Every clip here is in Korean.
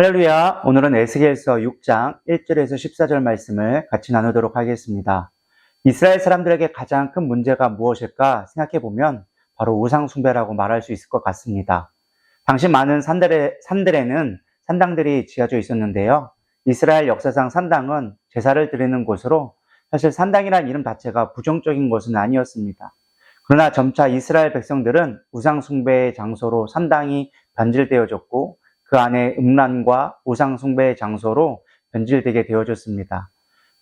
할렐루야. 오늘은 에스겔서 6장 1절에서 14절 말씀을 같이 나누도록 하겠습니다. 이스라엘 사람들에게 가장 큰 문제가 무엇일까 생각해 보면 바로 우상 숭배라고 말할 수 있을 것 같습니다. 당시 많은 산들에, 산들에는 산당들이 지어져 있었는데요. 이스라엘 역사상 산당은 제사를 드리는 곳으로 사실 산당이라는 이름 자체가 부정적인 것은 아니었습니다. 그러나 점차 이스라엘 백성들은 우상 숭배의 장소로 산당이 변질되어졌고 그 안에 음란과 우상숭배의 장소로 변질되게 되어졌습니다.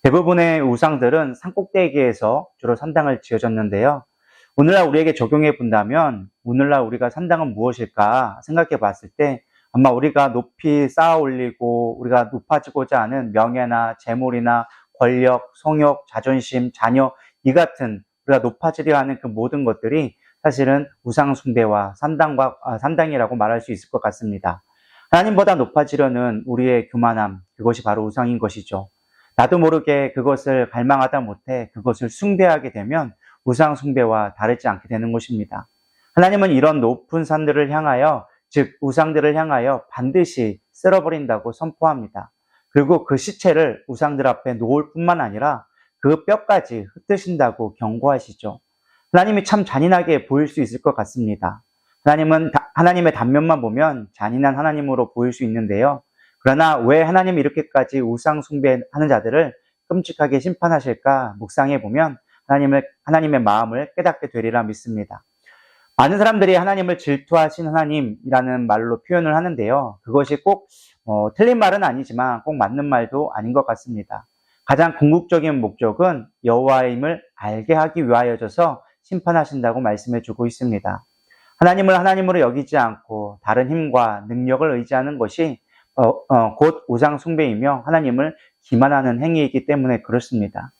대부분의 우상들은 산꼭대기에서 주로 산당을 지어졌는데요. 오늘날 우리에게 적용해 본다면 오늘날 우리가 산당은 무엇일까 생각해 봤을 때 아마 우리가 높이 쌓아 올리고 우리가 높아지고자 하는 명예나 재물이나 권력, 성욕, 자존심, 자녀 이 같은 우리가 높아지려 하는 그 모든 것들이 사실은 우상숭배와 산당과 아, 산당이라고 말할 수 있을 것 같습니다. 하나님보다 높아지려는 우리의 교만함 그것이 바로 우상인 것이죠. 나도 모르게 그것을 갈망하다 못해 그것을 숭배하게 되면 우상 숭배와 다르지 않게 되는 것입니다. 하나님은 이런 높은 산들을 향하여 즉 우상들을 향하여 반드시 쓸어버린다고 선포합니다. 그리고 그 시체를 우상들 앞에 놓을 뿐만 아니라 그 뼈까지 흩으신다고 경고하시죠. 하나님이 참 잔인하게 보일 수 있을 것 같습니다. 하나님은 하나님의 단면만 보면 잔인한 하나님으로 보일 수 있는데요. 그러나 왜 하나님이 이렇게까지 우상 숭배하는 자들을 끔찍하게 심판하실까 묵상해 보면 하나님을 하나님의 마음을 깨닫게 되리라 믿습니다. 많은 사람들이 하나님을 질투하신 하나님이라는 말로 표현을 하는데요. 그것이 꼭 어, 틀린 말은 아니지만 꼭 맞는 말도 아닌 것 같습니다. 가장 궁극적인 목적은 여호와임을 알게 하기 위하여져서 심판하신다고 말씀해 주고 있습니다. 하나님을 하나님으로 여기지 않고 다른 힘과 능력을 의지하는 것이 어, 어, 곧 우상 숭배이며 하나님을 기만하는 행위이기 때문에 그렇습니다.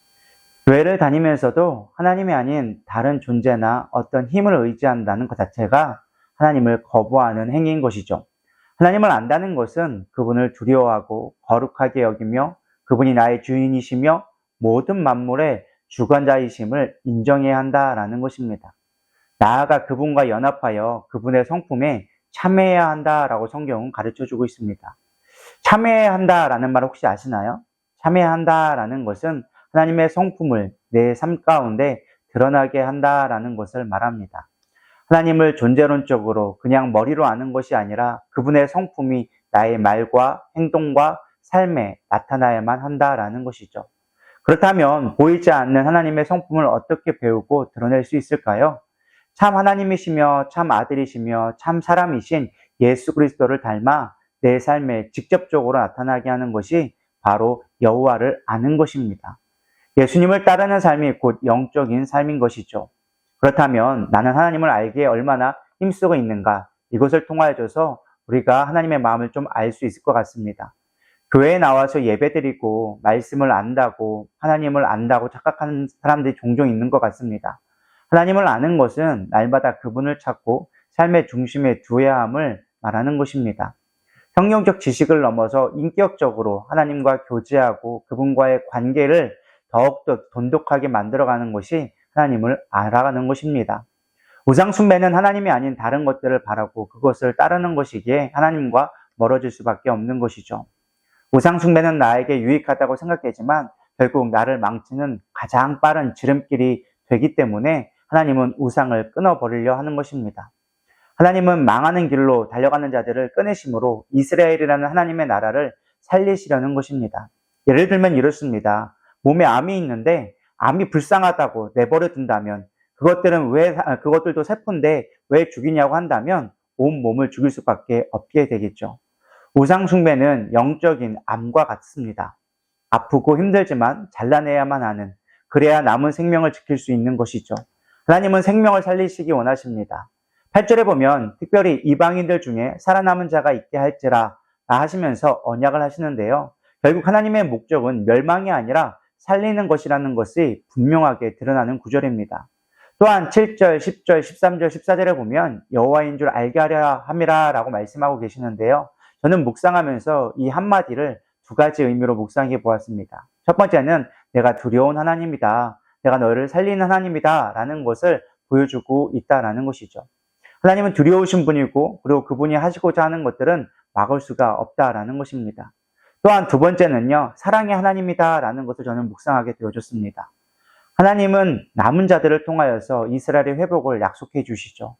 교회를 다니면서도 하나님이 아닌 다른 존재나 어떤 힘을 의지한다는 것 자체가 하나님을 거부하는 행위인 것이죠. 하나님을 안다는 것은 그분을 두려워하고 거룩하게 여기며 그분이 나의 주인이시며 모든 만물의 주관자이심을 인정해야 한다라는 것입니다. 나아가 그분과 연합하여 그분의 성품에 참여해야 한다라고 성경은 가르쳐 주고 있습니다. 참여해야 한다라는 말 혹시 아시나요? 참여해야 한다라는 것은 하나님의 성품을 내 삶 가운데 드러나게 한다라는 것을 말합니다. 하나님을 존재론적으로 그냥 머리로 아는 것이 아니라 그분의 성품이 나의 말과 행동과 삶에 나타나야만 한다라는 것이죠. 그렇다면 보이지 않는 하나님의 성품을 어떻게 배우고 드러낼 수 있을까요? 참 하나님이시며 참 아들이시며 참 사람이신 예수 그리스도를 닮아 내 삶에 직접적으로 나타나게 하는 것이 바로 여호와를 아는 것입니다. 예수님을 따르는 삶이 곧 영적인 삶인 것이죠. 그렇다면 나는 하나님을 알기에 얼마나 힘쓰고 있는가 이것을 통하여서 우리가 하나님의 마음을 좀 알 수 있을 것 같습니다. 교회에 나와서 예배드리고 말씀을 안다고 하나님을 안다고 착각하는 사람들이 종종 있는 것 같습니다. 하나님을 아는 것은 날마다 그분을 찾고 삶의 중심에 두어야 함을 말하는 것입니다. 성경적 지식을 넘어서 인격적으로 하나님과 교제하고 그분과의 관계를 더욱더 돈독하게 만들어가는 것이 하나님을 알아가는 것입니다. 우상숭배는 하나님이 아닌 다른 것들을 바라고 그것을 따르는 것이기에 하나님과 멀어질 수밖에 없는 것이죠. 우상숭배는 나에게 유익하다고 생각되지만 결국 나를 망치는 가장 빠른 지름길이 되기 때문에 하나님은 우상을 끊어버리려 하는 것입니다. 하나님은 망하는 길로 달려가는 자들을 끊으심으로 이스라엘이라는 하나님의 나라를 살리시려는 것입니다. 예를 들면 이렇습니다. 몸에 암이 있는데 암이 불쌍하다고 내버려 둔다면 그것들은 왜 그것들도 세포인데 왜 죽이냐고 한다면 온 몸을 죽일 수밖에 없게 되겠죠. 우상 숭배는 영적인 암과 같습니다. 아프고 힘들지만 잘라내야만 하는 그래야 남은 생명을 지킬 수 있는 것이죠. 하나님은 생명을 살리시기 원하십니다. 8절에 보면 특별히 이방인들 중에 살아남은 자가 있게 할지라 하시면서 언약을 하시는데요. 결국 하나님의 목적은 멸망이 아니라 살리는 것이라는 것이 분명하게 드러나는 구절입니다. 또한 7절, 10절, 13절, 14절에 보면 여호와인 줄 알게 하려 함이라 라고 말씀하고 계시는데요. 저는 묵상하면서 이 한마디를 두 가지 의미로 묵상해 보았습니다. 첫 번째는 내가 두려운 하나님이다. 내가 너를 살리는 하나님이다. 라는 것을 보여주고 있다라는 것이죠. 하나님은 두려우신 분이고 그리고 그분이 하시고자 하는 것들은 막을 수가 없다라는 것입니다. 또한 두 번째는요, 사랑의 하나님이다라는 것을 저는 묵상하게 되어졌습니다. 하나님은 남은 자들을 통하여서 이스라엘의 회복을 약속해 주시죠.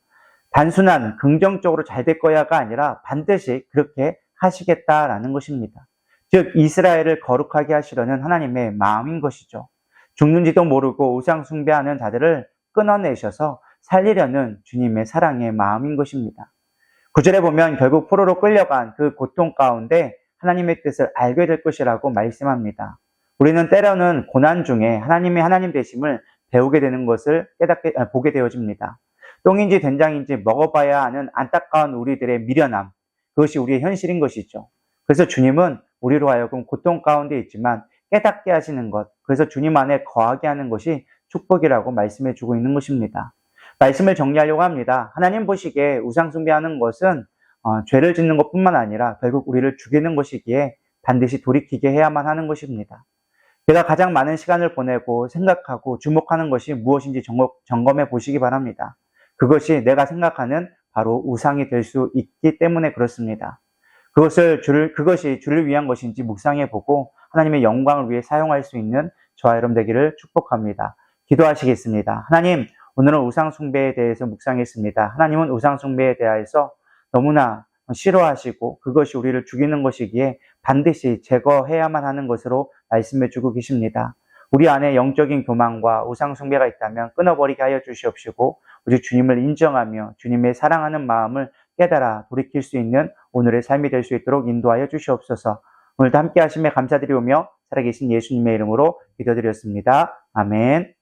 단순한 긍정적으로 잘 될 거야가 아니라 반드시 그렇게 하시겠다라는 것입니다. 즉, 이스라엘을 거룩하게 하시려는 하나님의 마음인 것이죠. 죽는지도 모르고 우상 숭배하는 자들을 끊어내셔서 살리려는 주님의 사랑의 마음인 것입니다. 구절에 보면 결국 포로로 끌려간 그 고통 가운데 하나님의 뜻을 알게 될 것이라고 말씀합니다. 우리는 때로는 고난 중에 하나님의 하나님 되심을 배우게 되는 것을 깨닫게, 아, 보게 되어집니다. 똥인지 된장인지 먹어봐야 하는 안타까운 우리들의 미련함, 그것이 우리의 현실인 것이죠. 그래서 주님은 우리로 하여금 고통 가운데 있지만 깨닫게 하시는 것, 그래서 주님 안에 거하게 하는 것이 축복이라고 말씀해 주고 있는 것입니다. 말씀을 정리하려고 합니다. 하나님 보시기에 우상숭배하는 것은 어, 죄를 짓는 것뿐만 아니라 결국 우리를 죽이는 것이기에 반드시 돌이키게 해야만 하는 것입니다. 제가 가장 많은 시간을 보내고 생각하고 주목하는 것이 무엇인지 점검해 보시기 바랍니다. 그것이 내가 생각하는 바로 우상이 될 수 있기 때문에 그렇습니다. 그것을 주를, 그것이 주를 위한 것인지 묵상해 보고 하나님의 영광을 위해 사용할 수 있는 저와 여러분 되기를 축복합니다. 기도하시겠습니다. 하나님, 오늘은 우상숭배에 대해서 묵상했습니다. 하나님은 우상숭배에 대해서 너무나 싫어하시고 그것이 우리를 죽이는 것이기에 반드시 제거해야만 하는 것으로 말씀해 주고 계십니다. 우리 안에 영적인 교만과 우상숭배가 있다면 끊어버리게 하여 주시옵시고 우리 주님을 인정하며 주님의 사랑하는 마음을 깨달아 돌이킬 수 있는 오늘의 삶이 될 수 있도록 인도하여 주시옵소서. 오늘도 함께 하심에 감사드리오며 살아계신 예수님의 이름으로 기도드렸습니다. 아멘.